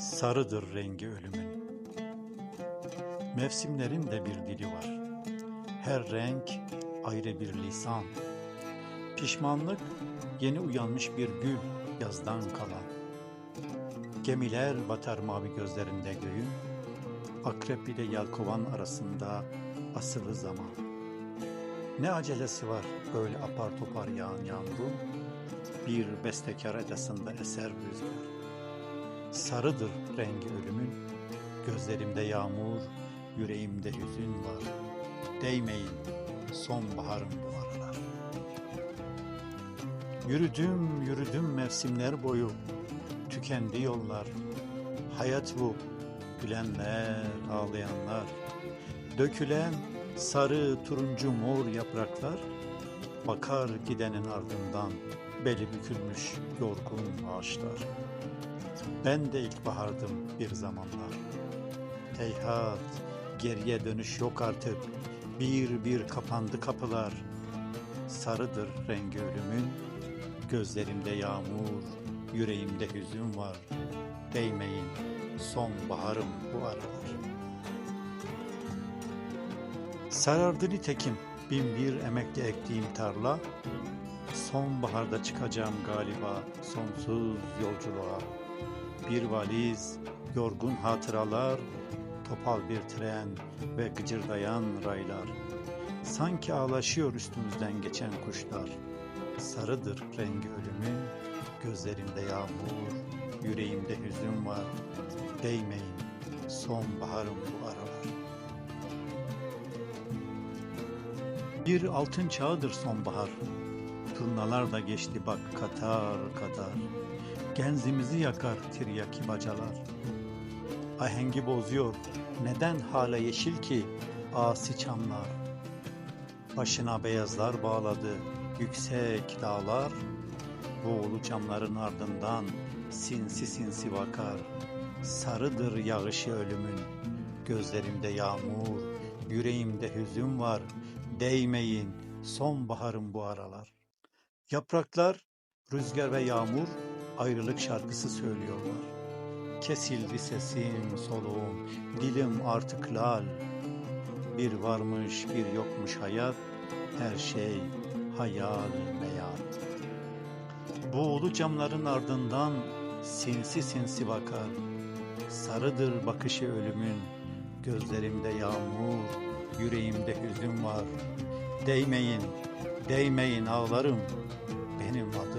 Sarıdır rengi ölümün. Mevsimlerin de bir dili var. Her renk ayrı bir lisan. Pişmanlık yeni uyanmış bir gül yazdan kalan. Gemiler batar mavi gözlerinde göğün. Akrep ile yelkovan arasında asılı zaman. Ne acelesi var böyle apar topar yağan yağmurun? Bir bestekar edasında eser rüzgar. Sarıdır rengi ölümün, gözlerimde yağmur, yüreğimde hüzün var. Değmeyin, sonbaharım bu aralar. Yürüdüm, yürüdüm mevsimler boyu, tükendi yollar. Hayat bu, gülenler, ağlayanlar. Dökülen sarı, turuncu, mor yapraklar, bakar gidenin ardından beli bükülmüş yorgun ağaçlar. Ben de ilkbahardım bir zamanlar. Heyhat, geriye dönüş yok artık. Bir bir kapandı kapılar. Sarıdır rengi ölümün, gözlerimde yağmur, yüreğimde hüzün var. Değmeyin, sonbaharım bu aralar. Sarardı nitekim bin bir emekle ektiğim tarla. Sonbaharda çıkacağım galiba sonsuz yolculuğa. Bir valiz, yorgun hatıralar, topal bir tren ve gıcırdayan raylar. Sanki ağlaşıyor üstümüzden geçen kuşlar. Sarıdır rengi ölümün, gözlerimde yağmur, yüreğimde hüzün var. Değmeyin, sonbaharım bu aralar. Bir altın çağıdır sonbahar. Turnalar da geçti bak katar katar. Genzimizi yakar tiryaki bacalar. Ahengi bozuyor. Neden hala yeşil ki asi çamlar? Başına beyazlar bağladı yüksek dağlar. Boğulu camların ardından sinsi sinsi bakar. Sarıdır yağışı ölümün. Gözlerimde yağmur, yüreğimde hüzün var. Değmeyin, sonbaharım bu aralar. Yapraklar, rüzgar ve yağmur ayrılık şarkısı söylüyorlar. Kesildi sesim, soluğum, dilim artık lal. Bir varmış, bir yokmuş hayat, her şey hayal meyal. Buğulu camların ardından sinsi sinsi bakar. Sarıdır bakışı ölümün, gözlerimde yağmur, yüreğimde hüzün var. Değmeyin, değmeyin ağlarım, and enroll.